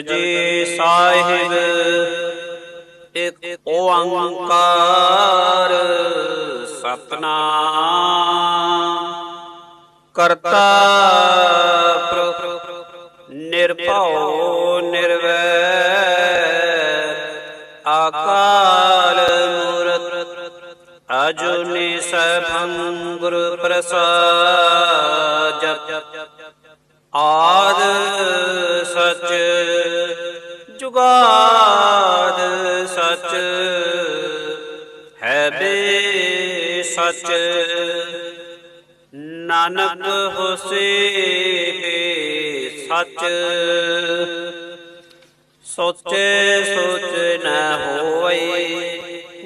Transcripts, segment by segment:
ਜੀ ਸਾਹਿਬ ਇਕ ਓੰਕਾਰ ਸਤਨਾਮ ਕਰਤਾ ਪੁਰਖ ਨਿਰਭਉ ਨਿਰਵੈਰ ਆਕਾਲ ਮੂਰਤ ਅਜੂਨੀ ਸਭੰ ਗੁਰ ਪ੍ਰਸਾਦ ਸਚ। ਨਾਨਕ ਹੋਸੇ ਸਚ। ਸੋਚੇ ਸੋਚ ਨਾ ਹੋਏ,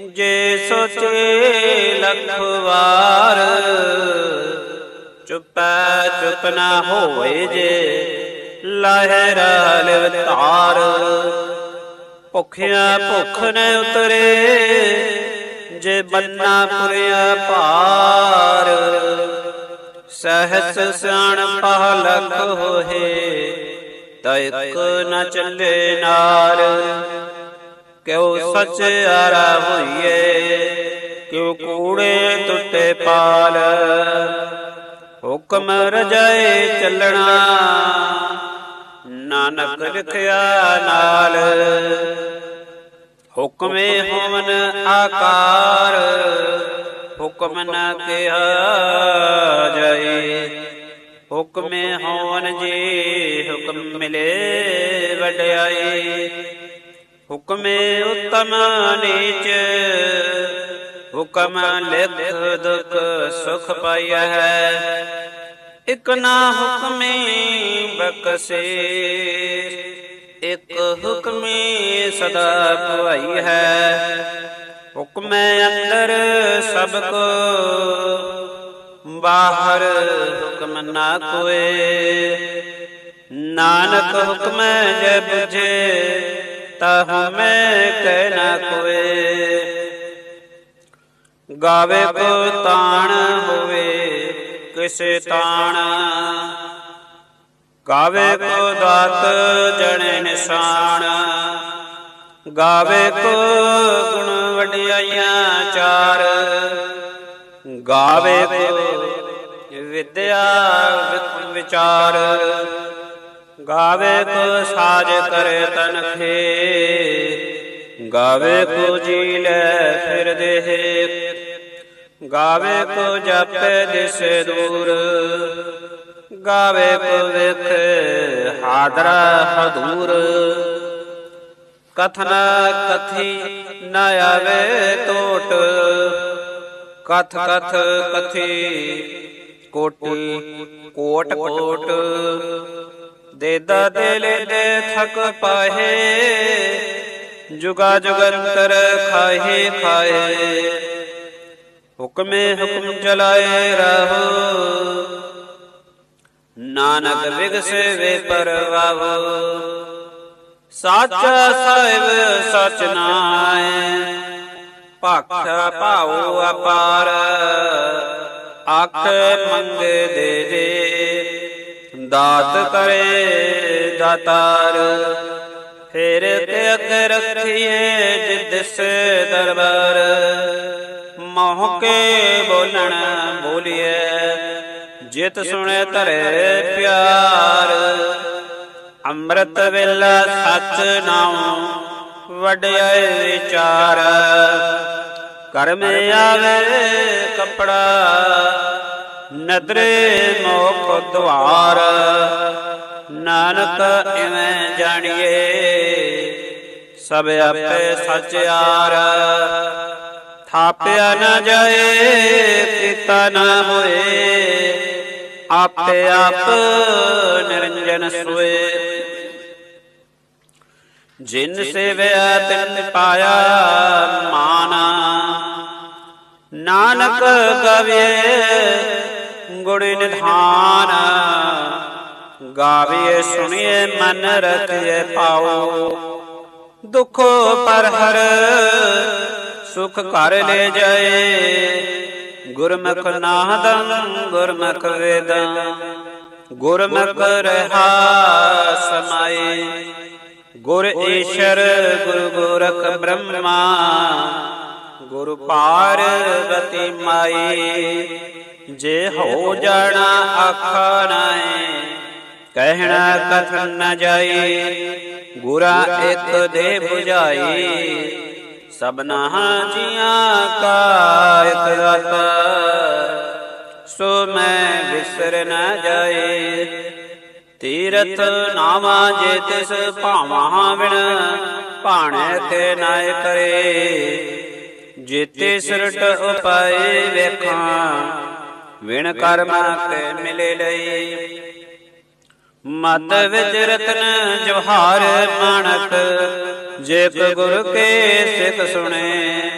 ਜੇ ਸੋਚੇ ਲਖ ਵਾਰ। ਚੁਪੈ ਚੁਪ ਨਾ ਹੋਏ ਜੇ, ਲਹਿਰਾ ਲਿਵਤਾਰ ਭੁਖਿਆ ਭੁਖ ਨ ਉਤਰੇ ਜੇ ਬੰਨਾ ਪੁਰਿਆ ਭਾਰ। ਸਹਸ ਸਿਆਣ ਪਹਲਕ ਹੋਏ ਤਇਕ ਨ ਚੱਲੇ ਨਾਰ। ਕਿਉ ਸਚ ਆਰਾ ਹੋਈਏ, ਕਿਉ ਕੂੜੇ ਟੁੱਟੇ ਪਾਲ। ਹੁਕਮ ਰਜਾਏ ਚੱਲਣਾ, ਨਾਨਕ ਲਿਖਿਆ ਨਾਲ। ਹੁਕਮੇ ਹੋਵਨ ਆਕਾਰ ਹੁਕਮ ਨ ਕਿਹਾ ਜਾਏ। ਹੁਕਮੇ ਹੋਵਨ ਜੀ ਹੁਕਮ ਮਿਲੇ ਵਡਿਆਈ। ਹੁਕਮੇ ਉਤਮ ਨੀਚ ਹੁਕਮ ਲਿਖ ਦੁਖ ਸੁਖ ਪਾਇਆ ਹੈ। ਇਕ ਨਾ ਹੁਕਮੇ ਬਕਸੇ ਇਕ ਹੁਕਮੇ ਸਦਾ ਭਵਾਈ ਹੈ। ਹੁਕਮੇ ਅੰਦਰ ਸਭ ਕੋ, ਬਾਹਰ ਹੁਕਮ ਨਾ ਕੋਏ। ਨਾਨਕ ਹੁਕਮ ਜੇ ਬੁਝੇ ਤਾ ਮੈਂ ਕਹਿ ਨਾ ਕੋਏ। ਗਾਵੇ ਕੋ ਤਾਣ ਹੋਵੇ, ਕਿਸੇ ਤਾਣ ਗਾਵੇ ਕੋ ਦਾਤ ਜਣੇ ਨਿਸ਼ਾਨ। ਗਾਵੇ ਕੋ ਗੁਣ ਵਡਿਆਈਆਂ ਚਾਰ। ਗਾਵੇ ਕੋ ਵਿਦਿਆ ਵਿਚਾਰ। ਗਾਵੇ ਕੋ ਸਾਜ ਕਰੇ ਤਨਖੇ ਗਾਵੇ ਕੋ ਜੀ ਲੈ ਫਿਰ ਦੇਹ। ਗਾਵੇ ਕੋ ਜਪੇ ਦਿਸੇ ਦੂਰ। ਗਾਵੇ ਕੋ ਵੇਖ ਹਾਦਰਾ ਹਦੂਰ ਕਥਨਾ ਕਥੀ ਨ ਆਵੇ ਟੋਟ ਕਥ ਕਥ ਕਥੀ ਕੋਟੀ ਕੋਟ ਕੋਟ ਦੇਦਾ ਦੇਲੇ ਦੇ ਥਕ ਪਾਹੇ ਜੁਗਾ ਜੁਗੰਤਰ ਖਾਹੇ ਖਾਏ ਹੁਕਮੇ ਹੁਕਮ ਚਲਾਏ ਰਹੋ ਨਾਨਕ ਵਿਗਸੇ ਵੇ ਪਰਵਾਵ ਸਾਚਾ ਸਾਹਿਬ ਸਚ ਨਾਏ ਭਾਖਿਆ ਭਾਉ ਅਪਾਰ। ਆਖ ਮੰਗੇ ਦੇ ਦੇ। ਦਾਤ ਕਰੇ ਦਾਤਾਰ। ਫੇਰ ਤੇ ਅੱਗੇ ਰੱਖੀਏ ਜਿਦਸ ਦਰਬਾਰ। ਮੋਹ ਕੇ ਬੋਲਣ ਬੋਲੀਏ। ਜਿਤ ਸੁਣੇ ਧਰੇ ਪਿਆਰ। ਅੰਮ੍ਰਿਤ ਵੇਲਾ ਸਚ ਨਾਮ ਵਡਿਆਏ ਵਿਚਾਰ। ਕਰਮ ਆਵੇ ਕਪੜਾ ਨਦਰੇ ਮੋਖ ਦਵਾਰ ਨਾਨਕ ਇਵੇਂ ਜਾਣੀਏ ਸਭ ਆਪੇ ਸਚਿਆਰ ਥਾਪਿਆ ਨਾ ਜਾਏ ਕੀਤਾ ਨਾ ਹੋਏ। ਆਪੇ ਆਪ ਨਿਰੰਜਨ ਸੋਏ। ਜਿਨ ਸੇਵਿਆ ਤਿਨ ਪਾਇਆ ਮਾਨ। ਨਾਨਕ ਗਵੇ ਗੁਣ ਨਿਧਾਨ। ਗਾਵੇ ਸੁਣੀਏ ਮਨ ਰਖਿਏ ਪਾਉ ਦੁਖ ਪਰ ਹਰ ਸੁਖ ਘਰ ਲੈ ਜਾਏ। ਗੁਰਮੁਖ ਨਾਦੰ ਗੁਰਮੁਖ ਵੇਦੰ। ਗੁਰਮੁਖ ਰਹਾ ਸਮਾਏ ਗੁਰ ਈਸ਼ਰ, ਗੁਰੂ ਗੋਰਖ ਬ੍ਰਹਮਾ। ਗੁਰੂ ਪਾਰਵਤੀ ਮਾਈ। ਜੇ ਹੋ ਜਾਣਾ ਆਖਾ ਨਾਏ ਕਹਿਣਾ ਕਥਨ ਨਾ ਜਾਈ। ਗੁਰਾ ਇੱਕ ਦੇ 부ਝਾਈ ਸਭਨਾ ਜੀਆਂ ਕਾ ਇੱਕ ਦਾਤਾ ਸੋ ਮੈਂ ਵਿਸਰ ਨ ਜਾਏ। ਤੀਰਥ ਨਾਮਾ ਜੇ ਤਿਸ ਭਾਵਾਂ ਵਿਣ ਭਾਣੇ ਤੇ ਨਾਇ ਕਰੇ ਜੀਤੇ ਸਿਰਟ ਉਪਾਏ ਵੇਖਾਂ, ਵਿਣ ਕਰਮ ਕੇ ਮਿਲੇ ਲਈ। ਮਤ ਵਿੱਚ ਰਤਨ ਜਵਹਾਰ ਮਾਨਕ ਜੇ ਕੋ ਗੁਰ ਕੇ ਸਿੱਖ ਸੁਣੇ,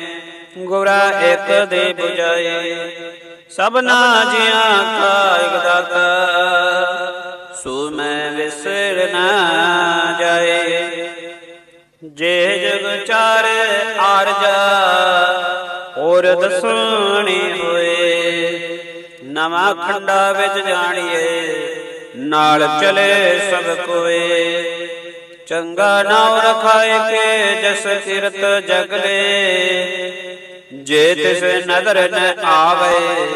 ਗੁਰਾ ਇੱਕ ਦੇ 부ਜਾਏ, ਸਭਨਾ ਜੀਆਂ ਕਾ ਇਕ ਦਾਤਾ, ਸੋ ਮੈਂ ਵਿਸਰ ਨਾ ਜਾਏ। ਜੇ ਜਗ ਚਾਰ ਆਰਜਾ, ਹੋਰ ਦਸਣੀ ਹੋਏ, ਨਵਾਂ ਖੰਡਾ ਵਿੱਚ ਜਾਣੀਏ ਨਾਲ ਚਲੇ ਸਭ ਕੋਏ। ਚੰਗਾ ਨਾਮ ਰਖਾਏ ਕੇ ਜਸ ਕਿਰਤ ਜਗਲੇ ਜੇ ਤਿਸ ਨਦਰ ਨ ਆਵੇ,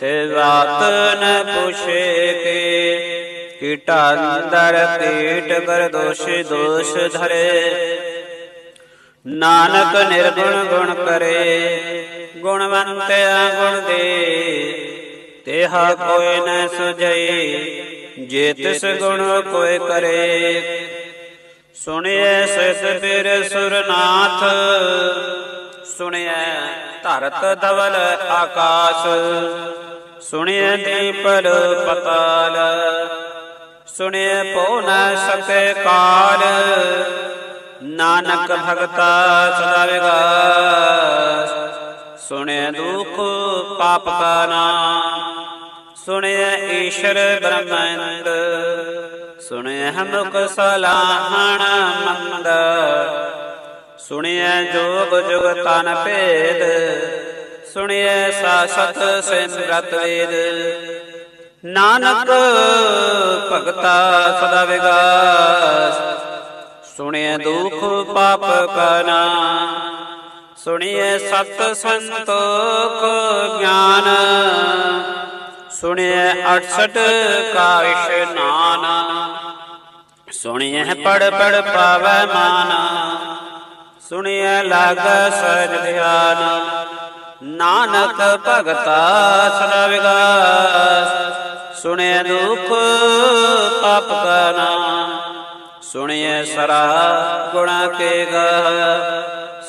ਤੇ ਬਾਤ ਨ ਪੁਛੇ ਕੇ। ਕੀਟਾ ਅੰਦਰ ਕੀਟ ਕਰ ਦੋਸ਼ ਦੋਸ਼ ਧਰੇ। ਨਾਨਕ ਨਿਰਗੁਣ ਗੁਣ ਕਰੇ। ਗੁਣਵੰਤ ਗੁਣ ਦੇ। ਤੇਹਾ ਕੋਈ ਨ ਸੁਝਈ। ਜੇ ਤਿਸ ਗੁਣ ਕੋਇ ਕਰੇ, ਸੁਣਿਐ ਸਿਧ ਫਿਰ ਸੁਰਨਾਥ, ਸੁਣਿਐ ਧਰਤ ਧਵਲ ਆਕਾਸ਼, ਸੁਣਿਐ ਦੀਪਲ ਪਤਾਲ, ਸੁਣਿਐ ਪਉ ਨ ਸਕੈ ਕਾਲ, ਨਾਨਕ ਭਗਤਾ ਸਦਾ ਵਿਗਾਸ, ਸੁਣਿਐ ਦੁਖ ਪਾਪ ਕਾ ਨਾਮ। ਸੁਣਿਐ ਈਸ਼ਰ ਬ੍ਰਹਮੰਦ ਸੁਣਿਐ ਮੁਖ ਸਲਾਹਣ ਮੰਦ, ਸੁਣਿਐ ਜੋਗ ਜੁਗ ਤਨ ਭੇਦ, ਸੁਣਿਐ ਸਾਸਤ ਸਿਮਰਤ ਵੇਦ। ਨਾਨਕ ਭਗਤਾ ਸਦਾ ਵਿਗਾਸ, ਸੁਣਿਐ ਦੁਖ ਪਾਪ ਕਾ ਨਾਮ ਸਤ ਸੰਤੋਖ ਗਿਆਨ। ਸੁਣਿਐ 68 ਕਾ ਇਸ਼ਨਾਨ ਸੁਣਿਐ ਪੜ ਪੜ ਪਾਵੈ ਮਾਨ, ਸੁਣਿਐ ਲਾਗ ਸਜ ਧਿਆਨ, ਨਾਨਕ ਭਗਤਾ ਸਦਾ ਵਿਗਾਸ, ਸੁਣਿਐ ਦੁਖ ਪਾਪ ਕਾ ਨਾਮ, ਸੁਣਿਐ ਸਰਾ ਗੁਣਾ ਕੇ ਗਾ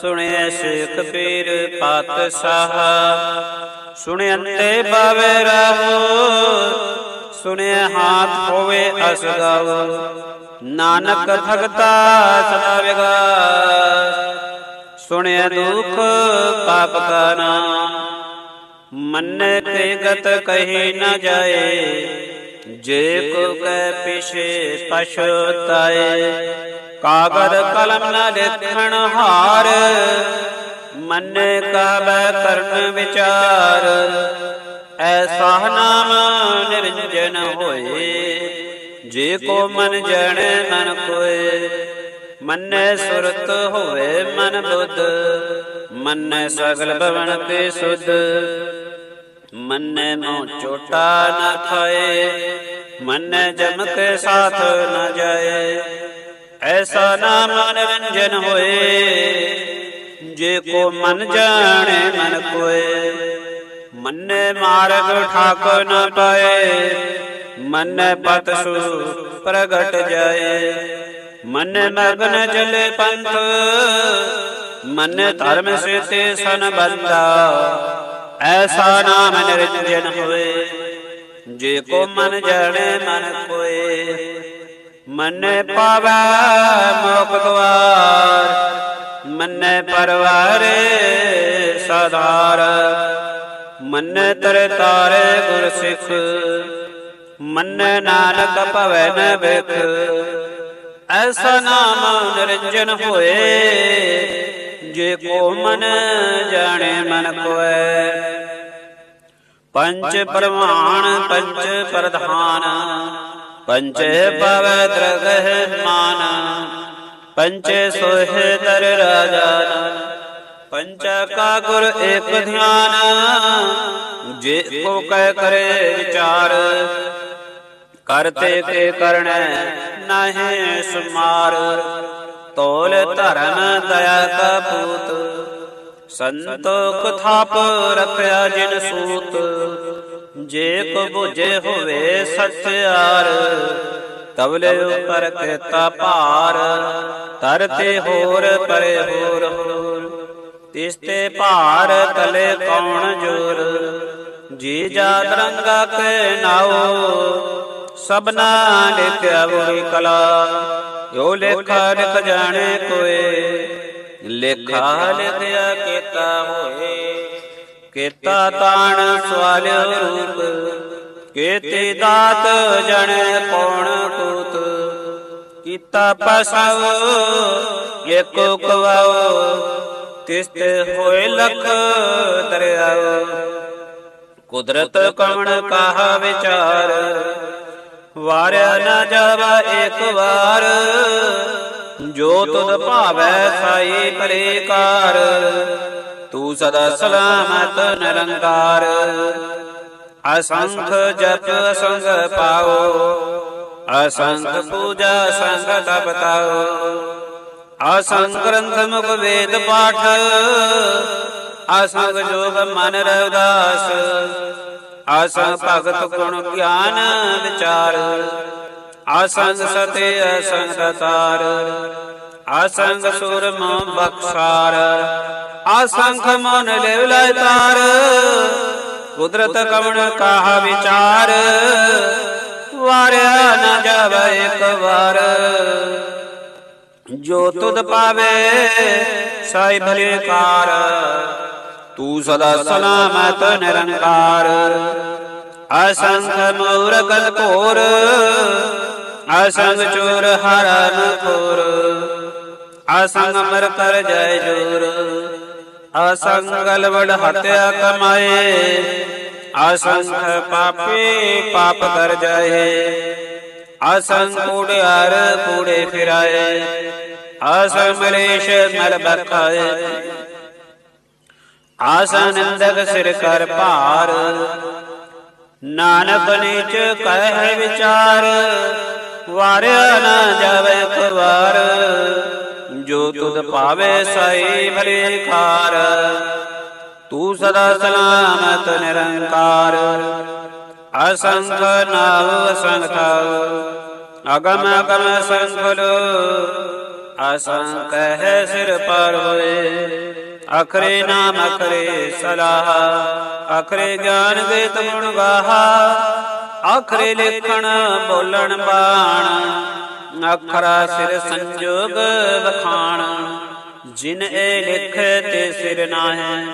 ਸੁਣਿਐ ਸਿੱਖ ਪੀਰ ਪਾਤਸ਼ਾਹ ਸੁਣਿਐ ਅੰਤੇ ਬਾਵੇ ਰਹੋ ਸੁਣਿਐ ਹਾਥ ਹੋਵੇ ਅਸਗਾਵ ਨਾਨਕ ਭਗਤਾ ਸਦਾ ਵਿਗਾਸ ਸੁਣਿਐ ਦੁਖ ਪਾਪ ਕਾ ਨਾਮ ਮੰਨੇ ਤੇ ਗਤ ਕਹੀ ਨ ਜਾਏ, ਜੇ ਕੋ ਕੈ ਪਿਛੇ ਪਛਤਾਏ। ਕਾਗਦ ਕਲਮ ਨ ਲਿਖਣ ਹਾਰ ਮੰਨੇ ਕਹਬੈ ਕਰਨ ਵਿਚਾਰ ਐਸਾ ਨਾਮ ਨਿਰੰਜਨ ਹੋਏ। ਜੇ ਕੋ ਮਨ ਜਣੇ ਮਨ ਕੋਏ, ਮੰਨੇ ਸੁਰਤ ਹੋਵੇ ਮਨ ਬੁੱਧ, ਮੰਨੇ ਸਗਲ ਭਵਨ ਤੇ ਸੁਧ। ਮੰਨੇ ਮੋ ਚੋਟਾ ਨਾ ਖਾਏ, ਮੰਨੇ ਜਮ ਕੇ ਸਾਥ ਨਾ ਜਾਏ। ਐਸਾ ਨਾਮ ਨਿਰੰਜਨ ਹੋਏ। ਜੇ ਕੋ ਮਨ ਜਾਣੇ, ਮਨ ਕੋਏ। ਮੰਨੇ ਮਾਰਗ ਠਾਕ ਨ ਪਾਏ। ਮੰਨੇ ਪਤ ਪ੍ਰਗਟ ਜਾਏ। ਮਨ ਮਗਨ ਜਲੇ ਪੰਥ। ਮਨ ਧਰਮ ਸਿਤੇ ਸਨ ਬੰਦਾ। ਐਸਾ ਨਾਮ ਨਿਰੰਜਨ ਹੋਏ। ਜੇ ਕੋ ਮਨ ਜਾਣੇ, ਮਨ ਕੋਏ। ਮਨ ਪਾਵੈ ਮੋਖ ਦਵਾਰ ਮਨ ਪਰਵਾਰੇ ਸਦਾਰ। ਮਨ ਤਰ ਤਾਰੇ ਗੁਰ ਸਿੱਖ ਮਨ ਨਾਨਕ ਭਵੈ ਨ ਬਿਖ ਐਸਾ ਨਾਮ ਨਿਰੰਜਨ ਹੋਏ, ਜੇ ਕੋ ਮਨ ਜਾਣੇ ਮਨ ਕੋਏ। ਪੰਚ ਪ੍ਰਮਾਣ ਪੰਚ ਪ੍ਰਧਾਨ ਪੰਚ ਪਵਿੱਤਰ ਗਹਿ ਮਾਨ। ਪੰਚੇ ਸੋਹਿ ਦਰ ਰਾਜਾ ਪੰਚ ਕਾ ਗੁਰ ਏਕ ਧਿਆਨ। ਜੇ ਕੋ ਕਹਿ ਕਰੇ ਵਿਚਾਰ। ਕਰਤੇ ਕੇ ਕਰਣੈ ਨਾਹਿ ਸੁਮਾਰ। ਤੋਲ ਧਰਮ ਦਇਆ ਕਾ ਪੂਤ। ਸੰਤੋਖ ਥਾਪ ਰਖਿਆ ਜਿਨ ਸੂਤ। ਜੇ ਕੋ 부ਝੇ ਹੋਵੇ ਸਚਿਆਰ। ਤਵਲੇ ਉਪਰ ਕੀਤਾ ਭਾਰ ਤਰਤੇ ਹੋਰ ਪਰੇ ਹੋਰ। ਹੋਰ ਤਿਸ ਤੇ ਭਾਰ ਤਲੇ ਕੌਣ ਜੋਰ? ਜੀ ਜਾਤ ਰੰਗਾ ਕੇ ਨਾਓ ਸਭਨਾ ਲਿਖਿਆ ਹੋਈ ਕਲਾ। ਜੋ ਲੇਖਾ ਲਿਖ ਜਾਣੇ ਕੋਏ, ਲੇਖਾ ਲਿਖਿਆ ਕੀਤਾ ਹੋਏ। ਕੀਤਾ ਤਾਣ ਸਵਾਲਿਓ ਰੂਪ ਕੀਤੇ ਦਾਤ ਜਣੇ ਕੌਣ ਕੂਤ? ਕੀਤਾ ਪਸਾਓ ਏਕੋ ਕਵਾਓ ਤਿਸ ਤੇ ਹੋਏ ਲਖ ਦਰਿਆਓ ਕੁਦਰਤ ਕਵਣ ਕਾਹ ਵਿਚਾਰ? ਵਾਰਿਆ ਨਾ ਜਾਵਾ ਇੱਕ ਵਾਰ। ਜੋ ਤੁਧ ਭਾਵੈ ਸਾਈ ਪਰੇਕਾਰ। ਤੂੰ ਸਦਾ ਸਲਾਮਤ ਨਿਰੰਕਾਰ। ਅਸੰਖ ਜਪ ਸੰਗ ਪਾਓ, ਅਸੰਖ ਪੂਜਾ ਸੰਗ ਤਪਤਾਓ ਅਸੰਗ ਗ੍ਰੰਥ ਮੁਖ ਵੇਦ ਪਾਠ ਅਸੰਗ ਜੋਗ ਮਨ ਰਵਦਾਸ। ਅਸੰਗ ਭਗਤ ਗੁਣ ਗਿਆਨ ਵਿਚਾਰ ਅਸੰਗ ਸਤੇ ਅਸੰਗ ਦਤਾਰ ਅਸੰਗ ਸੁਰ ਮੋ ਬਖਸ਼ਾਰ, ਅਸੰਖ ਮਨ ਲਿਵ ਲੈ ਤਾਰ ਕੁਦਰਤ ਕਵਣ ਕਾਹ ਵਿਚਾਰ? ਵਾਰਿਆ ਨਾ ਜਾਵੇ ਇੱਕ ਵਾਰ। ਜੋ ਤੁਧ ਪਾਵੇ, ਸਾਈ ਭਲੇ ਕਾਰ ਤੂੰ ਸਦਾ ਸਲਾਮਤ ਨਿਰੰਕਾਰ। ਅਸੰਖ ਮੂਰਗਲ ਭੋਰ ਅਸੰਗ ਚੋਰ ਹਰਨ ਖੋਰ ਅਸੰਗ ਮਰ ਕਰ ਜੈ ਜੋਰ। ਅਸੰਗ ਗਲਵੜ ਹਤਿਆ ਕਮਾਏ, ਅਸੰਖ ਪਾਪੇ ਪਾਪ ਕਰ ਜਾਏ ਅਸੰਗ ਕੂੜਿਆਰ ਕੂੜੇ ਫਿਰਾਏ ਅਸੰਗ ਮਲੇਸ਼ ਮਲ ਬਖਾਏ ਆਸਨੰਦਕ ਸਿਰ ਕਰ ਭਾਰ, ਨਾਨਕ ਨੀਚ ਕਹਿ ਵਿਚਾਰ, ਵਾਰਿਆ ਨਾ ਜਾਵੇ ਕੁਵਾਰ ਜੋ ਤੁਧ ਪਾਵੇ ਸਾਈ ਭਲੇ ਖਾਰ, ਤੂੰ ਸਦਾ ਸਲਾਮਤ ਨਿਰੰਕਾਰ। ਅਸੰਖ ਨਾਵ ਅਸੰਖ, ਅਗਮ ਅਗਮ ਸੰਖਲੋ ਅਸੰਖ ਹੈ ਸਿਰ ਪਰ ਹੋਏ, ਅਖਰੇ ਨਾਮ ਅਖਰੇ ਸਲਾਹ। ਅਖਰੇ ਗਿਆਨ ਗੀਤ ਗੁਣ ਗਾਹਾ, ਅਖਰੇ ਲਿਖਣ ਬੋਲਣ ਬਾਣ। ਅਖਰਾ ਸਿਰ ਸੰਜੋਗ ਵਖਾਣ, ਜਿਨ ਇਹ ਲਿਖ ਤੇ ਸਿਰ ਨਾਹੈ।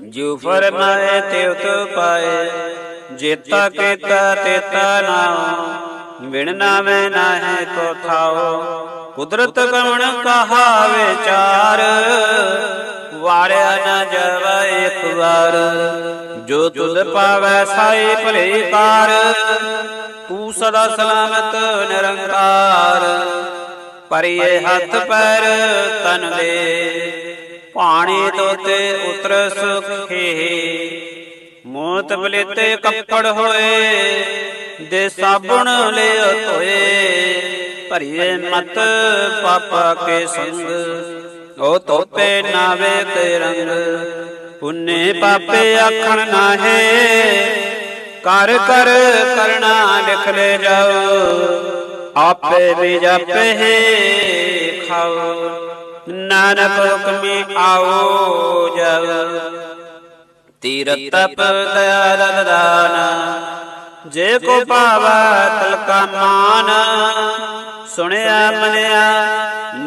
ਜੋ ਫਰਮਾਏ ਤਿਉ ਤੋ ਪਾਏ, ਜੇਤਾ ਕੀਤਾ ਤੇਤਾ ਨਾਉ, ਵਿਣ ਨਾਵੇਂ ਨਾਹੈ ਕੋ ਥਾਓ ਕੁਦਰਤ ਕਵਣ ਕਹਾ ਵਿਚਾਰ ਵਾਰਿਆ ਨਾ ਜਾਵਾ ਇੱਕ ਵਾਰ। ਜੋ ਤੁਧ ਪਾਵੈ ਸਾਈ ਭਲੇ ਕਾਰ ਤੂੰ ਸਦਾ ਸਲਾਮਤ ਨਿਰੰਕਾਰ। ਪਰਿਏ ਹੱਥ ਪੈਰ ਤਨ ਦੇ ਪਾਣੀ ਤੋਤੇ ਉਤਰ ਸੁਖੇ ਮੋਤ ਬਲੇਤੇ ਕੱਪੜ ਹੋਏ, ਦੇ ਸਾਬਣ ਲਿਓ ਧੋਏ। ਭਰੀਏ ਮਤ ਪਾਪਾ ਕੇ ਸੰਗ ਓ ਤੋਪੇ ਨਾਵੇ ਤੇ ਰੰਗ, ਪੁੰਨੇ ਪਾਪੇ ਆਖਣ ਨਾਹੇ। ਕਰ ਕਰ, ਕਰਣਾ ਲਿਖ ਲੈ ਜਾਓ, ਆਪੇ ਵੀ ਜਪੇ ਖਾਓ। ਨਾਨਕ ਹੁਕਮੀ ਆਓ ਜਬ ਤੀਰਤ ਤਪ ਦਇਆ ਦਦਾਨ ਜੇ ਕੋ ਪਾਵਾ ਤਲਕਾ ਮਾਨ। ਸੁਣਿਆ, ਮਨਿਆ,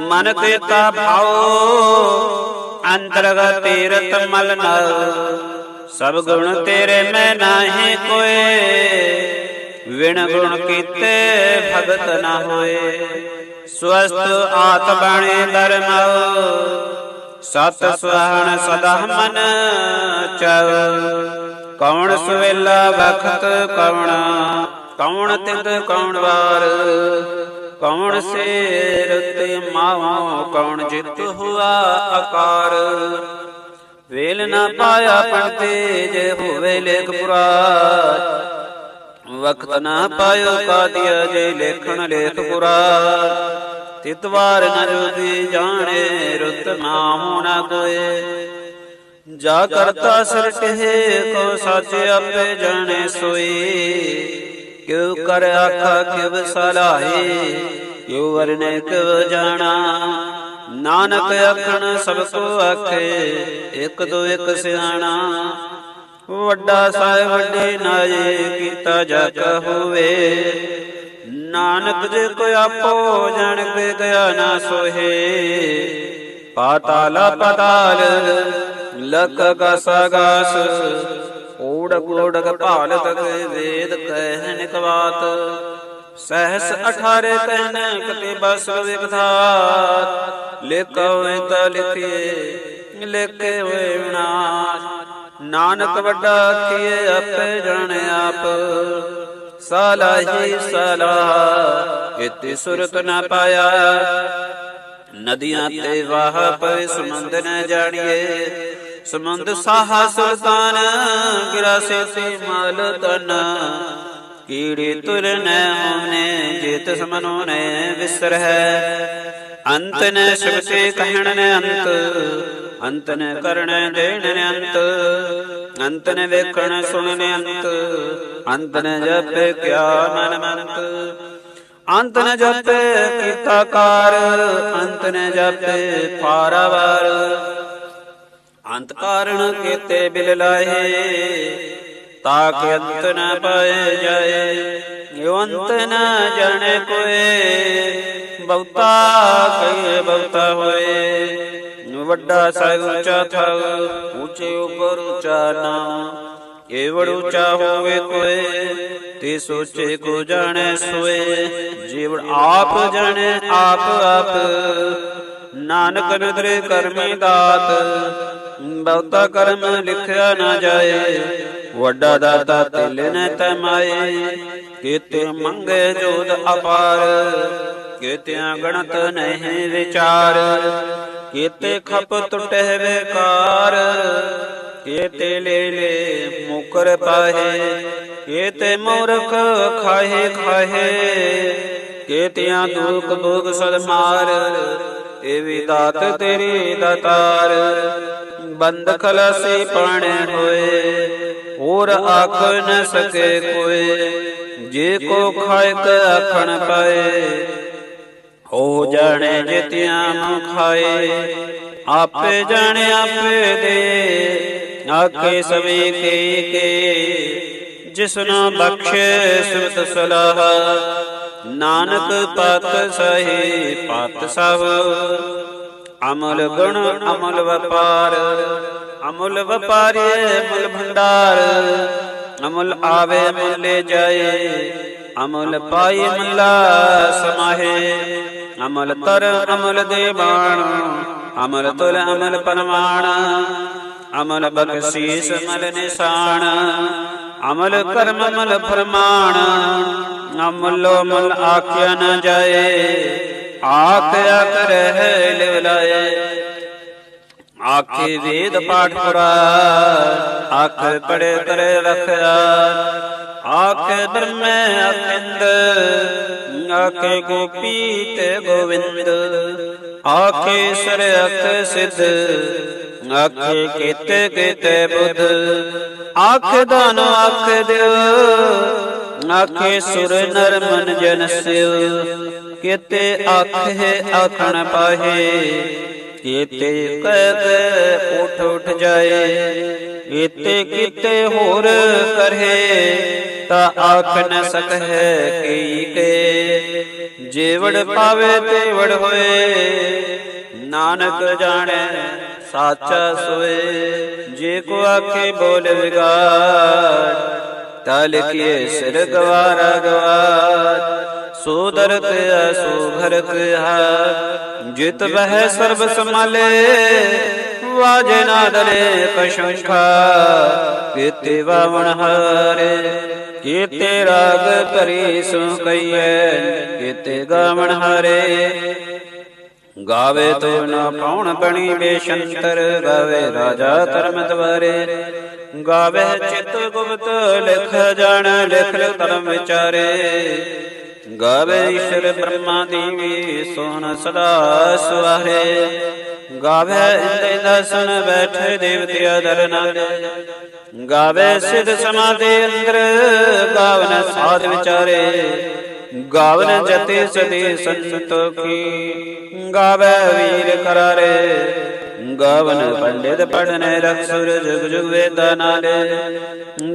ਮਨ ਕੀਤਾ ਭਾਉ, ਅੰਤਰਗਤ ਤੀਰਤ ਮਲਨ ਨ ਸਭ ਗੁਣ ਤੇਰੇ ਮੈਂ ਨਾਹੀ ਕੋਏ, ਵਿਣ ਗੁਣ ਕੀਤੇ ਭਗਤ ਨਾ ਹੋਏ। ਸਵਸਤ ਆਤ ਬਾਣੇ ਧਰਮ ਸਤ ਸੁਹਾਣ ਸਦਾ ਮਨ ਚਵ ਕੌਣ ਸੁਵੇਲਾ ਵਖਤ ਕੌਣ ਕੌਣ ਤਿੰਦ ਕੌਣ ਵਾਰ। ਕੌਣ ਸੇਰ ਤੇ ਮਾਵੋ, ਕੌਣ ਜਿਤ ਹੁਆ ਆਕਾਰ ਵੇਲ ਨਾ ਪਾਇਆ ਪੰਤੇ ਜੇ ਹੋਵੇ ਲੇਖ ਪੁਰਾ ਵਕਤ ਨਾ ਪਾਇਓ ਕਾਦੀਆ ਜੇ ਲੇਖਣ ਲੇਖ ਪੁਰਾ ਤਿਤਵਾਰ ਨ ਜੋਗੀ ਜਾਣੇ, ਰੁੱਤ ਨਾ ਹੋਣਾ ਕੋਏ। ਜਾ ਕਰਤਾ ਸਿਰ ਕੋ ਸੱਚ ਆਪੇ ਜਾਣੇ ਸੋਈ ਕਿਉ ਕਰ ਆਖਾ ਕਿਵ ਸਲਾਹੇ, ਕਿਉ ਵਰਨੇ ਕਿਵ ਜਾਣਾ। ਨਾਨਕ ਅਖਣ ਸਭ ਕੋ ਆਖੇ, ਇੱਕ ਦੋ ਇੱਕ ਸਿਆਣਾ। ਵੱਡਾ ਸਾਹਿਬ ਵੱਡੇ ਨਾਏ, ਕੀਤਾ ਜਗ ਹੋਵੇ। ਨਾਨਕ ਜੇ ਕੋ ਆਪੋ ਜਣ ਕੇ ਗਿਆ ਨਾ ਸੋਹੇ ਪਾਤਾਲ ਪਤਾਲ ਲਖ ਗਸ ਗਾਸ ਓੜ ਓੜਕ ਭਾਲ ਤਕ ਵੇਦ ਕਹਿ ਨਿਕਵਾਤ ਸਹਸ 18 ਕਹਿਨ ਕਤੇ ਬਸ ਵਿਖਾਤ ਲਿਖੋ ਤਾ ਲਿਖੀਏ ਲਿਖੇ ਹੋਏ ਵਿਨਾਸ਼ ਨਾਨਕ ਵੱਡਾ ਕੀਏ ਆਪੇ ਜਾਣੇ ਆਪ ਸਾਲਾਹੀ ਸਲਾਹ ਇਤੇ ਸੁਰਤ ਨਾ ਪਾਇਆ ਨਦੀਆਂ ਤੇ ਵਾਹ ਪਏ ਸਮੁੰਦ ਨ ਜਾਣੀਏ ਸਮੁੰਦ ਸਾਹਾ ਸੁਲਤਾਨ, ਗਿਰਾ ਤੇ ਮਲ ਤਨ ਕੀੜੇ ਤੁਰ ਨ ਹੋਨੇ ਜੇਤ ਸਮਨੋ ਨੇ ਵਿਸਰ ਹੈ। ਅੰਤ ਨ ਸ਼ਬਦੇ ਕਹਿਣ ਨ ਅੰਤ ਅੰਤ ਨ ਕਰਨ ਦੇਣ ਨ ਅੰਤ। ਅੰਤ ਨ ਵੇਖਣ ਸੁਣਨ ਅੰਤ ਅੰਤ ਨ ਜਪੇ ਕਿਆ ਮਨ ਮੰਤ। ਅੰਤ ਨ ਜਪੇ ਕੀਤਾ ਕਾਰ, ਅੰਤ ਨ ਜਪੇ ਪਾਰਵਾਰ। ਅੰਤ ਕਾਰਣ ਕੀਤੇ ਬਿਲ ਲਾਏ ਤਾਕ ਅੰਤ ਨ ਪਾਏ ਜਾਏ ਯੋ ਅੰਤ ਨ ਜਾਣੇ ਕੋਏ ਬਹੁਤਾ ਕਹੇ ਬਹੁਤਾ ਹੋਏ ਵੱਡਾ ਸਾਹਿਬ ਉੱਚਾ ਥਾਉ ਉੱਚੇ ਉਪਰ ਉੱਚਾ ਨਾਮ ਏਵੜ ਉੱਚਾ ਹੋਵੇ ਕੋਏ ਤੇ ਸੋਚੇ ਕੋ ਜਾਣੈ ਸੋਏ ਜੀਵ ਆਪ ਜਾਣੈ ਆਪ ਆਪ ਨਾਨਕ ਨਦਰੇ ਕਰਮੀ ਦਾਤ ਬਹੁਤਾ ਕਰਮ ਲਿਖਿਆ ਨਾ ਜਾਏ। ਵੱਡਾ ਦਾਤਾ ਤਿਲ ਨ ਤਮਾਏ। ਕੀਤੇ ਮੰਗੇ ਜੋਦ ਅਪਾਰ। ਕੀਤਿਆਂ ਗਣਤ ਨਹੀਂ ਵਿਚਾਰ। ਕੀਤੇ ਖਪ ਟੁਟੇ ਵੇਕਾਰ। ਕੀਤੇ ਲੈ ਲੈ ਮੁਕਰ ਪਾਹੇ। ਕੀਤੇ ਮੂਰਖ ਖਾਹੇ ਖਾਹੇ। ਕੀਤਿਆਂ ਦੁਖ ਦੁਖ ਸਦ ਮਾਰ। ਇਹ ਵੀ ਦਾਤ ਤੇਰੀ ਦਾਤਾਰ। ਬੰਦ ਖਲਸੀ ਪਾਣੇ ਹੋਏ, ਹੋਰ ਆਖ ਨ ਸਕੇ ਕੋਏ ਜੇ ਕੋ ਖਾਇਕ ਆਖਣ ਪਾਏ। ਹੋ ਜਾਣੇ ਜਿਤਿਆਂ ਨੂੰ ਖਾਏ, ਆਪੇ ਜਾਣੇ ਆਪੇ ਦੇ। ਆਖੇ ਸਵੇ ਕੇ ਕੇ ਜਿਸਨਾ ਬਖਸ਼ੇ ਸੁਤ ਸਲਾਹ। ਨਾਨਕ ਪਤ ਸਹੀ ਪਤ ਸਭ ਅਮਲ ਗੁਣ ਅਮਲ ਵਪਾਰ ਅਮਲ ਵਪਾਰੇ ਮਲ ਭੰਡਾਰ ਅਮਲ ਆਵੇ ਮੁੱਲੇ ਜਾਏ ਅਮਲ ਪਾਈ ਮੱਲਾ ਸਮਾਹੇ ਅਮਲ ਤਰ ਅਮਲ ਦੇ ਬਾਣ ਅਮਲ ਤੁਲ ਅਮਲ ਪਰਮਾਣ ਅਮਲ ਬਖਸ਼ੀਸ ਮਲ ਨਿਸ਼ਾਨ ਅਮਲ ਕਰਮ ਮਲ ਫਰਮਾਨ ਅਮਲੋ ਮਲ ਆਖਿਆ ਨ ਜਾਏ ਆਖਿਆ ਕਰਹਿ ਲਿਵ ਲਾਏ ਆਖੇ ਵੇਦ ਪਾਠ ਪੁਰਾ ਆਖ ਪੜੇ ਕਰੇ ਰਖਿਆ। ਆਖੇ ਬ੍ਰਹਮੇ ਅਖਿੰਦ ਆਖੇ ਗੋਪੀ ਤੇ ਗੋਵਿੰਦ। ਆਖੇ ਸਰ ਅਖ ਸਿਧ, ਆਖੇ ਕੀਤੇ ਕੀਤੇ ਬੁੱਧ। ਆਖ ਦਾਨ ਆਖ ਦਿਓ ਆਖੇ ਸੁਰ ਨਰ ਮਨ ਜਨ ਸਿਵ ਕੀਤੇ ਆਖੇ ਆਖਣ ਪਾਹੇ, ਕੀਤੇ ਕਹਿ ਉਠ ਉਠ ਜਾਏ, ਕੀਤੇ ਕੀਤੇ ਹੋਰ ਕਰੇ, ਤਾ ਆਖ ਨ ਸਕਹਿ ਕੀ ਕੇ ਜੇਵੜ ਪਾਵੇ ਤੇਵੜ ਹੋਏ, ਨਾਨਕ ਜਾਣੈ ਸਾਚਾ ਸੋਏ, ਜੇ ਕੋ ਆਖੇ ਬੋਲ ਵਿਗਾੜ ਤਲ ਕੇ ਸਿਰ ਗਵਾਰਾ ਗਵਾਰ ਸੋ ਦਰਕ ਸੋ ਘਰਕ ਹਾ ਜਿਤ ਬਹਿ ਸਰਬ ਸਮਾਲੇ ਵਾਜੇ ਨਾ ਦਰੇ ਕਸ਼ੰਖਾ ਕੀਤੇ ਵਾਵਣ ਹਾਰੇ ਕੀਤੇ ਰਾਗ ਭਰੀ ਸੋ ਕਈਐ ਕੀਤੇ ਗਾਵਣ ਹਾਰੇ ਗਾਵੇ ਤੋ ਨਾ ਪਾਉਣ ਬਣੀ ਬੇਸ਼ੰਤਰ, ਗਾਵੇ ਰਾਜਾ ਧਰਮ ਦਵਾਰੇ ਗਾਵੇ ਚਿਤ ਗੁਪਤ ਲਿਖ ਜਾਣ, ਲਿਖ ਲਿਖ ਧਰਮ ਵਿਚਾਰੇ। ਗਾਵੇ ਈਸ਼ਰ ਬ੍ਰਹਮਾ ਦੇਵੀ ਸੋਨ ਸਦਾ ਸਵਾਰੇ ਗਾਵੇ ਇੰਦੇ ਦਸਨ ਬੈਠੇ ਦੇਵਤਿਆ ਦਰ ਨਾਲੇ ਗਾਵੇ ਸਿਧ ਸਮਾਧੀ ਅੰਦਰ, ਗਾਵਨ ਸਾਧ ਵਿਚਾਰੇ। ਗਾਵਨ ਜਤੇ ਸਦੇ ਸੰਤੋਖੀ, ਗਾਵੇ ਵੀਰ ਕਰਾਰੇ। ਗਾਵਨ ਪੰਡਿਤ ਪੜਨੇ ਰਖ ਸੁਰ ਜੁਗ ਜੁਗ ਵੇਦਾ ਨਾਲੇ।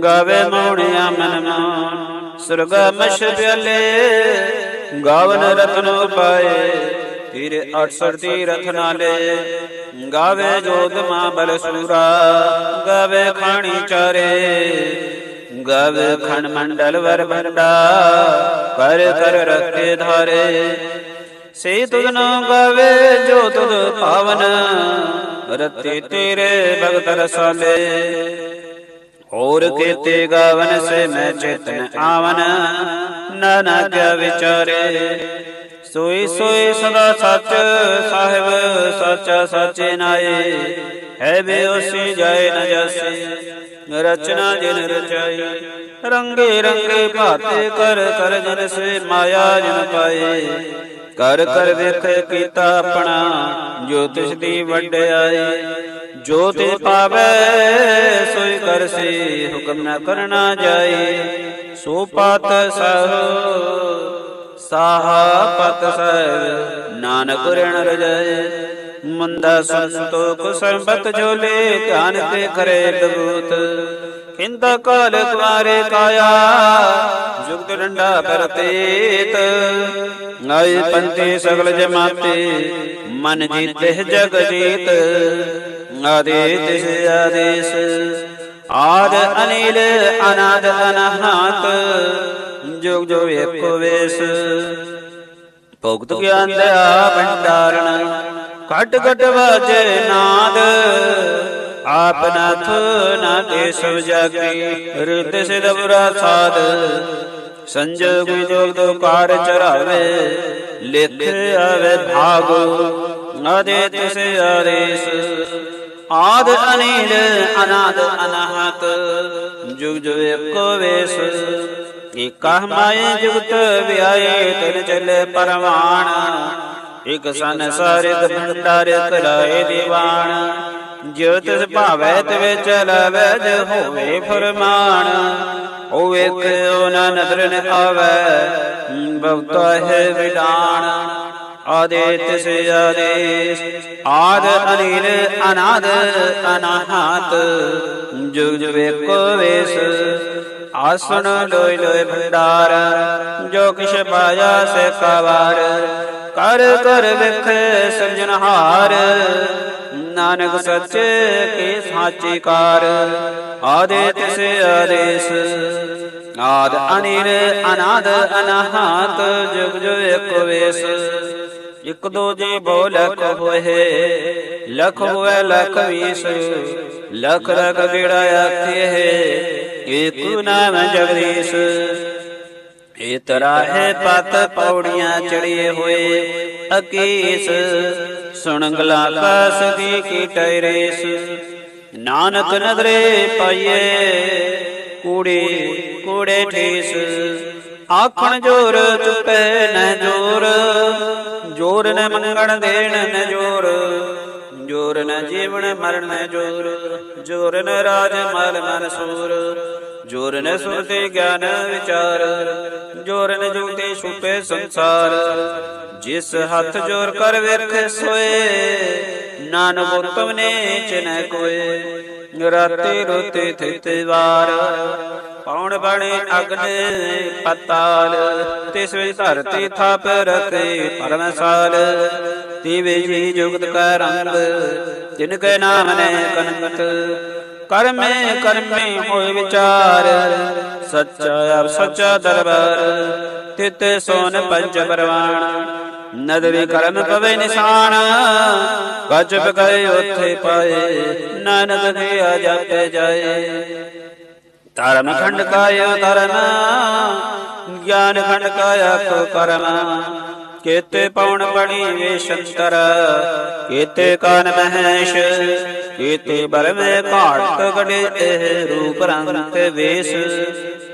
ਗਾਵੇ ਮੌਣਿਆ ਮਨ ਮੋਹਨ ਸੁਰਗ ਮਸ਼ ਪਿਆਲੇ। ਗਾਵਨ ਰਤਨ ਪਾਏ ਤੀਰੇ 68 ਤੀਰਥ ਨਾਲੇ। ਗਾਵੇ ਜੋਗ ਮਾਂ ਬਲ ਸੂਰਾ, ਗਾਵੇ ਖਾਣੀ ਚਾਰੇ। ਗਾਵੇ ਖਣ ਮੰਡਲ ਵਰ ਭੰਡਾ, ਕਰ ਕਰ ਰਖੇ ਧਾਰੇ। ਸੇ ਤੁਧ ਨੋ ਗਾਵੇ ਜੋ ਤੁਧ ਪਾਵਨ। ਰਤੇ ਤੇਰੇ ਭਗਤ ਰਸਾਲੇ। ਹੋਰ ਕੀਤੇ ਗਾਵਨ ਸੇ ਮੈਂ ਚੇਤਨ ਆਵਨ। ਨਾਨਾ ਕਿਆ ਵਿਚਾਰੇ। ਸੋਈ ਸੋਈ ਸਦਾ ਸੱਚ ਸਾਹਿਬ ਸੱਚਾ ਸਾਚੇ ਨਾਏ। ਹੈ ਬੇਉਸੀ ਜਾਏ ਨ ਜਾਸੀ ਰਚਨਾ ਜਿਨ ਰਚਾਈ। ਰੰਗੇ ਰੰਗੇ ਭਾਤੇ ਕਰ ਕਰ ਜਨ ਸੇ ਮਾਇਆ ਜਿਨ ਪਾਏ। ਕਰ ਕਰ ਵੇਖ ਕੀਤਾ ਆਪਣਾ ਜੋਤਿਸ਼ ਦੀ ਵੱਡਿਆਈ ਜੋ ਤੇ ਪਾਵੇ, ਸੋਈ ਕਰਸੀ ਹੁਕਮ ਨਾ ਕਰਨਾ ਜਾਏ। ਸੋ ਪਤ ਸਹੁ ਸਾਹਾ ਪਤ ਸਹਿਬ, ਨਾਨਕ ਰਣ ਰਜਾਏ। ਮੰਦਾ ਸੰਤੋਖ ਸਰਬਤ ਝੋਲੇ ਧਿਆਨ ਤੇ ਕਰੇ ਬਬੂਤ ਕਿੰਦਾ ਕਾਲ ਕੁਆਰੇ ਕਾਇਆ, ਜੁਗਤ ਡੰਡਾ ਪਰਤੇਤ ਆਏ ਪੰਤੇ ਸਗਲ ਜਮਾਤੇ, ਮਨ ਜੀਤੇ ਜਗ ਜੀਤ। ਆਦੇਸ ਆਦੇਸ, ਆਦ ਅਨਿਲ, ਅਨਾਦ ਅਨਹਤ। ਜੁਗ ਜੋ ਏਕੋ ਵੇਸ। ਭੁਗਤ ਗਿਆਨ ਦਇਆ ਭੰਡਾਰਣ, ਘਟ ਘਟ ਵਾਜੇ ਨਾਦ। ਆਪ ਨਾਥ ਨਾ ਕੇ ਸਭ ਜਾਗੀ। ਹਿਰਦਿ ਸਿਦਬਰਾ ਸਾਧ ਸੰਜੋਗ ਵਿਜੋਗ ਦੋ ਕਾਰ ਚਰਾਵੇ ਲਿਖ ਆਵੇ ਭਾਗ। ਆਦੇ ਤਿਸ ਆਦੇਸ ਆਦ ਅਨੀਲ ਅਨਾਦ ਅਨਹਤ। ਜੁਗ ਜੁਗ ਏਕੋ ਵੇਸ। ਏਕਹ ਮਾਏ ਜੁਗਤ ਵਿਆਏ ਤਿਨ ਚਲੇ ਪਰਵਾਣ। ਇਕ ਸੰਸਾਰਿਕ ਭੰਡਾਰ ਕਰਾਏ ਦੀਵਾਨ। ਜਿਉ ਤਿਸ ਭਾਵੈ ਤਿਵੇ ਚਲਵੈ ਜ ਹੋਵੇ ਫਰਮਾਨ। ਉਹ ਵੇਖਿਓ ਨਾ ਨਦਰ ਨ ਆਵੈ ਬਵਤਾ ਹੈ ਵਿਡਾਣ ਆਦੇ ਤਿਸ ਆਦੇਸ। ਆਦ ਅਨੀਲ ਅਨਾਦ ਅਨਾਹਤ। ਜੁਗ ਜੁਗ ਏਕੋ ਵੇਸ। ਆਸਣ ਲੋਇ ਲੋਇ ਭੰਡਾਰ। ਜੋ ਕਿਛ ਪਾਇਆ ਸੇ ਕਵਾਰ ਕਰ ਕਰ ਵੇਖੇ ਸਿਰਜਣਹਾਰ ਨਾਨਕ ਸੱਚੇ ਕੇ ਸਾਚੀ ਕਾਰ। ਆਦੇ ਤਿਸ ਆਦੇਸ। ਆਦ ਅਨੀਲ ਅਨਾਦ ਅਨਾਹਤ, ਜੁਗ ਜੁਗ ਏਕ ਵੇਸ। ਇਕ ਦੋ ਜੀ ਬੋ ਲਖ ਹੋਏ ਲਖ ਹੋਏ ਲਖ ਵੀਸ ਲਖ ਰਗ ਬਿੜਾ ਆਖੇ, ਏਕ ਨਾਮ ਜਗਦੀਸ਼। ਇਤਰਾ ਹੈ ਪਤ ਪੌੜੀਆਂ ਚੜੀਏ ਹੋਏ। ਅਕੀਸ ਸੁਣ ਗਲਾ ਕਸ ਦੀ ਕੀ ਟੈਰੇਸ। ਨਾਨਕ ਨਦਰੇ ਪਾਈਏ ਕੂੜੇ ਕੂੜੇ ਠੇਸ ਆਖਣ ਜੋਰ ਚੁੱਪੇ ਨ ਜੋਰ। ਜੋਰ ਨ ਮੰਗਣ ਦੇਣ ਨ ਜੋਰ। ਜੋਰ ਨ ਜੀਵਨ ਮਰਨ ਜੋਰ। ਜੋਰ ਨ ਰਾਜ ਮਲ ਮਨ ਸੂਰ। ਜੋਰ ਸੁਰਤੇ ਗਿਆਨ ਵਿਚਾਰ ਜੋਰ ਜੁਗਤੇ ਛੁਪੇ ਸੰਸਾਰ। ਜਿਸ ਹੱਥ ਜੋਰ ਕਰ ਵੇਖ ਸੋਏ, ਨਾਨਕ ਉਤਮ ਨੇ ਚਿਨ ਕੋਏ। ਰਾਤੇ ਰੋਤੇ ਥਿਤੇ ਵਾਰ, ਪੌਣ ਬਣੇ ਅਗਨੇ ਪਤਾਲ। ਤਿਸ ਵਿੱਚ ਧਰਤੀ ਥਾਪ ਰਖੇ ਪਰਮਸਾਲ ਤੀਵੇ ਜੀ ਜੁਗਤ ਕਾ ਜਿਨ ਕੇ ਨਾਮ ਨੇ ਕਨਕਤ। ਕਰਮੇ ਕਰਮੇ ਹੋਏ ਵਿਚਾਰ, ਸੱਚਾ ਆਪ ਸੱਚਾ ਦਰਬਾਰ, ਤਿਤੇ ਸੋਨ ਪੰਜ ਪਰਵਾਣ। ਨਦਰੀ ਕਰਮ ਪਵੇ ਨਿਸ਼ਾਨ ਗਜਬ ਗਏ ਉਥੇ ਪਾਏ, ਨਾਨਕ ਦੇ ਆ ਜਾਪੇ ਜਾਏ। ਧਰਮ ਖੰਡ ਕਾਇ ਧਰਮ, ਗਿਆਨ ਖੰਡ ਕਾਇਆ ਕੋ ਕਰਮ। ਕੇਤੇ ਪਉਣ ਬਣੀ ਵੇਸ਼ੰਤਰ ਕੇਤੇ ਕਾਨ ਮਹੇਸ਼, ਕੇਤੇ ਬਰਮੇ ਘਾਟ ਗੜੇ ਇਹ ਰੂਪ ਰੰਗ ਵੇਸ,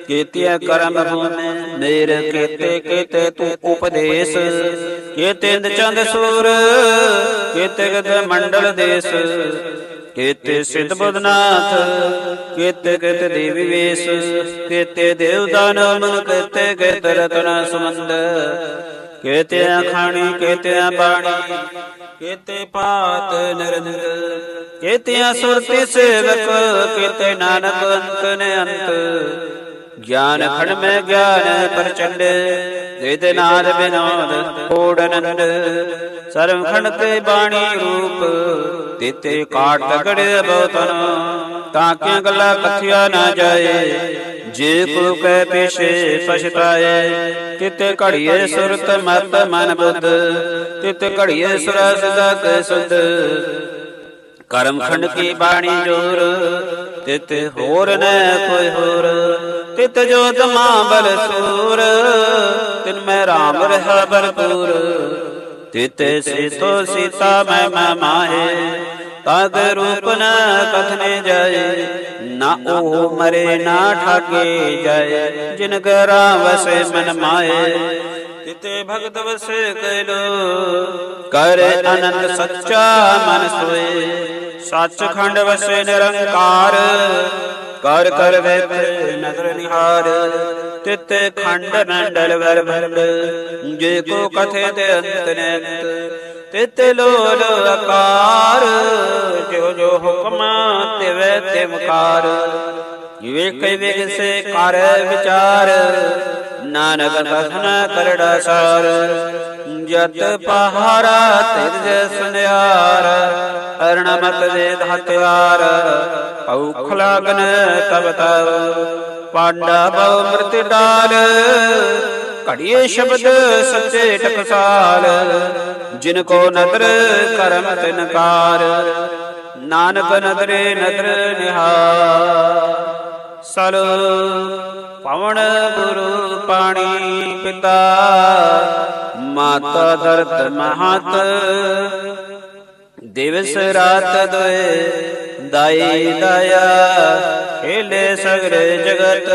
ਕੇਤਿਆ ਕਰਮ ਭੂਮੇ ਮੇਰ ਕੇਤੇ ਕੇਤੇ ਤੂੰ ਉਪਦੇਸ਼, ਕੇਤੇ ਚੰਦ ਸੂਰ, ਕੇਤੇ ਗਦ ਮੰਡਲ ਦੇਸ, ਕੇਤੇ ਸਿਧ ਬੁੱਧਨਾਥ, ਕੇਤੇ ਕੇਤੇ ਦੇਵੀ ਵੇਸ, ਕੇਤੇ ਦੇਵ ਦਾਨਵ ਮਨ ਕੇਤੇ ਕੇਤੇ ਰਤਨ ਸਮੰਦ ਕੇਤੇ ਖਾਣੀ ਕੇਤੇ ਬਾਣੀ। ਕੇਤੇ ਪਾਤ ਨਿਰੰਦ ਕੇਤੇ ਸੁਰਤੀ ਸੇਵਕ ਕੇਤੇ ਨਾਨਕ ਅੰਤ ਨੇ ਅੰਤ। ਗਿਆਨ ਖੜ ਮੈਂ ਗਿਆਨ ਪ੍ਰਚੰਡ ਦੇ ਨਾਦ ਬਿਨੋਦ ਕੋੜਨੰਦ ਸਰਵ ਖੰਡ ਤੇ ਬਾਣੀ ਰੂਪ ਤੇਤੇ ਕਾਟ ਤਗੜੇ ਬੋਤਨ ਤਾਂ ਕਿ ਗੱਲਾਂ ਕਥਿਆ ਨਾ ਜਾਏ, ਜੇ ਕੋ ਕਹਿ ਪੇਸ਼ੇ ਪਛਤਾਏ ਤਿਤੇ ਘੜੀਏ ਸੁਰਤ ਮਤ ਮਨ ਬੁੱਧ ਤਿਤੇ ਘੜੀਏ ਸੁਰਾ ਸਦਾ। ਕੈ ਸੁਧ ਕਰਮ ਖੰਡ ਕੀ ਬਾਣੀ ਜੋਰ ਤਿਤ ਹੋਰ ਨ ਕੋਈ ਹੋਰ। ਤਿਤ ਜੋ ਮਾਂ ਬਲ ਸੂਰ, ਤਿਨ ਮੈਂ ਰਾਮ ਰਹਾ ਭਰਪੂਰ। ਤਿਤੇ ਸੀਤੋ ਸੀਤਾ ਮੈਂ ਮੈਂ ਮਾਹੇ ਤਦ ਰੂਪ ਨ ਕਥਨੇ ਜਾਏ। ਨਾ ਉਹ ਮਰੇ ਨਾ ਠਾਕੇ ਜਾਏ, ਜਿਨ ਕਰਾ ਵਸੇ ਮਨ ਮਾਏ ਤਿਤੇ ਭਗਤ ਵਸੇ ਕੈਲੋ, ਕਰ ਆਨੰਦ ਸੱਚਾ ਮਨ ਸੋਏ। ਸੱਚਖੰਡ ਵਸੇ ਨਿਰੰਕਾਰ, ਕਰ ਕਰ ਵੇਖੇ ਨਦਰ ਨਿਹਾਰ, ਤਿਤੇ ਖੰਡ ਨੰਡਲ ਵਰ ਵਰ ਜੇ ਕੋ ਕਥੇ ਤੇ ਅੰਤ ਨੇ ਅੰਤ ਤਿਤੇ ਲੋਲ ਆਕਾਰ ਜੋ ਜੋ ਹੁਕਮ ਤਿਵੇ ਤੇ ਮੁਕਾਰ ਵੇਖ ਕਰ ਵਿਚਾਰ ਨਾਨਕ ਕਥਨ ਕਰੜਾ ਸਾਰ। ਜਤ ਪਹਾਰਾ ਤਿਰਜ ਸੁਨਿਆਰ ਅਰਣਮਤ ਵੇਦ ਹਤਿਆਰ ਔਖ ਲਾਗਨ ਤਬ ਤਬ ਪਾਂਡਾ ਬਉ ਮ੍ਰਿਤ ਡਾਲ। ਘੜੀਏ ਸ਼ਬਦ ਸੱਚੇ ਟਕਸਾਲ, ਜਿਨ ਕੋ ਨਦਰ ਕਰਮ ਤਿਨਕਾਰ ਨਾਨਕ ਨਦਰੇ ਨਦਰ ਨਿਹਾਰ। ਸਲ ਪਵਨ ਗੁਰੂ ਪਾਣੀ ਪਿਤਾ, ਮਾਤਾ ਦਰਤ ਮਹਤ। ਦਿਵਸ ਰਾਤ ਦੋਏ ਦਾਈ ਦਇਆ, ਖੇਲੇ ਸਗਰੇ ਜਗਤ।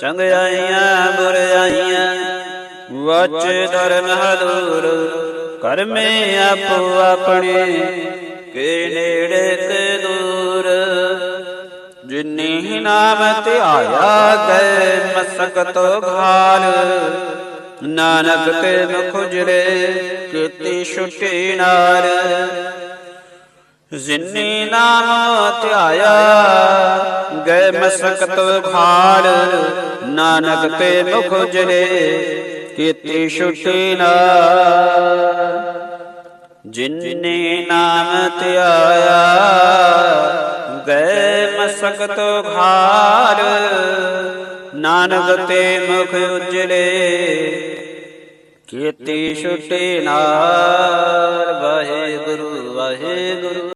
ਚੰਗਿਆਈਆਂ, ਬੁਰਾਈਆਂ, ਵਚ ਧਰਮ ਹਦੂਰ ਕਰਮੇ ਆਪੋ ਆਪਣੇ, ਕੇ ਨੇੜੇ ਤੇ ਦੂਰ। ਜਿਨੀ ਨਾਮ ਧਿਆਇਆ ਗਏ ਮਸਕਤ ਘਾਲ। ਨਾਨਕ ਤੇ ਮੁਖ ਉਜਰੇ ਕੀਤੀ ਛੁੱਟੀ ਨਾਰ ਜਿਨੀ ਨਾਮ ਧਿਆਇਆ ਗਏ ਮਸਕਤ ਘਾਲ। ਨਾਨਕ ਤੇ ਮੁਖ ਕੀਤੀ ਛੁੱਟੀ ਨਾਰ ਜਿਨੇ ਨਾਮ ਧਿਆਇਆ, ਗਏ ਮਸਕਤ ਘਾਰ। ਨਾਨਕ ਤੇ ਮੁਖ ਉਜਲੇ, ਕੀਤੀ ਛੁੱਟੀ ਨਾਰ ਵਾਹਿਗੁਰੂ ਵਾਹਿਗੁਰੂ।